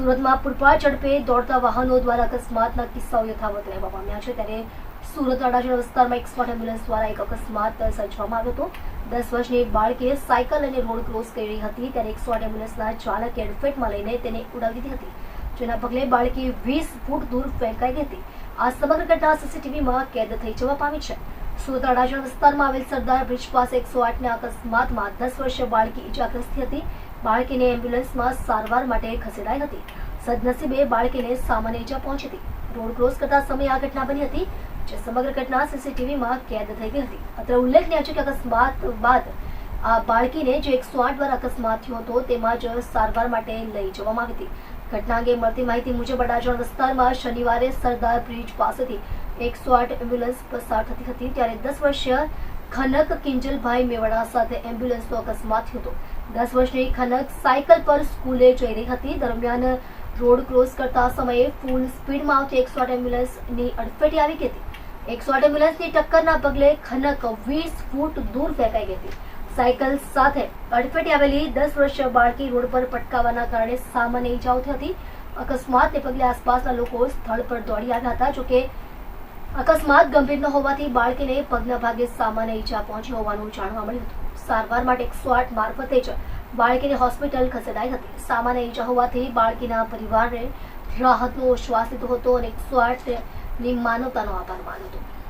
સુરતમાં પૂરપા ઝડપે દોડતા વાહનો દ્વારા અકસ્માતના કિસ્સાઓ યથાવત રહેવા પામ્યા છે. ત્યારે સુરત અડાજણ વિસ્તારમાં એક એમ્બ્યુલન્સ દ્વારા એક અકસ્માત સર્જવામાં આવ્યો હતો. દસ વર્ષની બાળકીએ સાયકલ અને રોડ ક્રોસ કરી હતી. ત્યારે એકસો આઠ એમ્બ્યુલન્સના ચાલકે એડફેટમાં લઈને તેને ઉડાવી દીધી હતી. જેના પગલે બાળકી વીસ ફૂટ દૂર ફેંકાઈ ગઈ હતી. આ સમગ્ર ઘટના સીસીટીવીમાં કેદ થઈ જવા પામી છે. સુરત અડાજણ વિસ્તારમાં આવેલ સરદાર બ્રિજ પાસે એકસો આઠના અકસ્માતમાં દસ વર્ષીય બાળકી ઇજાગ્રસ્ત હતી. બાળકીને એમ્બ્યુલન્સમાં સારવાર માટે ખસેડાઈ હતી. સદનસીબે બાળકીને સામાન્ય ઇજા પહોંચી હતી. રોડ ક્રોસ કરતા સમયે આ ઘટના બની હતી, જે સમગ્ર ઘટના સીસીટીવીમાં કેદ થઈ ગઈ હતી. અત્રે ઉલ્લેખનીય છે કે અકસ્માત બાદ આ બાળકીને જે એકસો આઠ વાર અકસ્માત થયો હતો, તેમાં જ સારવાર માટે લઈ જવામાં આવી હતી. ઘટના અંગે મળતી માહિતી મુજબ અડાજણ વિસ્તારમાં શનિવારે સરદાર બ્રિજ પાસેથી એકસો આઠ એમ્બ્યુલન્સ પસાર થતી હતી. ત્યારે દસ વર્ષીય ખનક કિંજલભાઈ મેવાડા સાથે એમ્બ્યુલન્સનો અકસ્માત થયો હતો. દસ વર્ષની ખનક સાયકલ પર સ્કૂલે જઈ રહી હતી. દરમિયાન રોડ ક્રોસ કરતા સમયે ફૂલ સ્પીડમાં આવતી એકસો આઠ એમ્બ્યુલન્સની અડફેટે આવી ગઈ હતી. એકસો આઠ એમ્બ્યુલન્સની ટક્કરના પગલે ખનક વીસ ફૂટ દૂર ફેંકાઈ ગઈ હતી. સાયકલ સાથે અડફેટે આવેલી દસ વર્ષીય બાળકી રોડ પર પટકાવાના કારણે સામાન્ય ઈજાઓ થઈ હતી. અકસ્માતને પગલે આસપાસના લોકો સ્થળ પર દોડી આવ્યા હતા. જોકે અકસ્માત ગંભીર ન હોવાથી બાળકીને પગના ભાગે સામાન્ય ઈજા પહોંચી હોવાનું જાણવા મળ્યું હતું. સારવાર માટે એકસો આઠ મારફતે જ બાળકીને હોસ્પિટલ ખસેડાઈ હતી. સામાન્ય ઈજા હોવાથી બાળકીના પરિવારને રાહતનો શ્વાસ લીધો હતો અને એકસો આઠની માનવતાનો આભાર માન્યો હતો.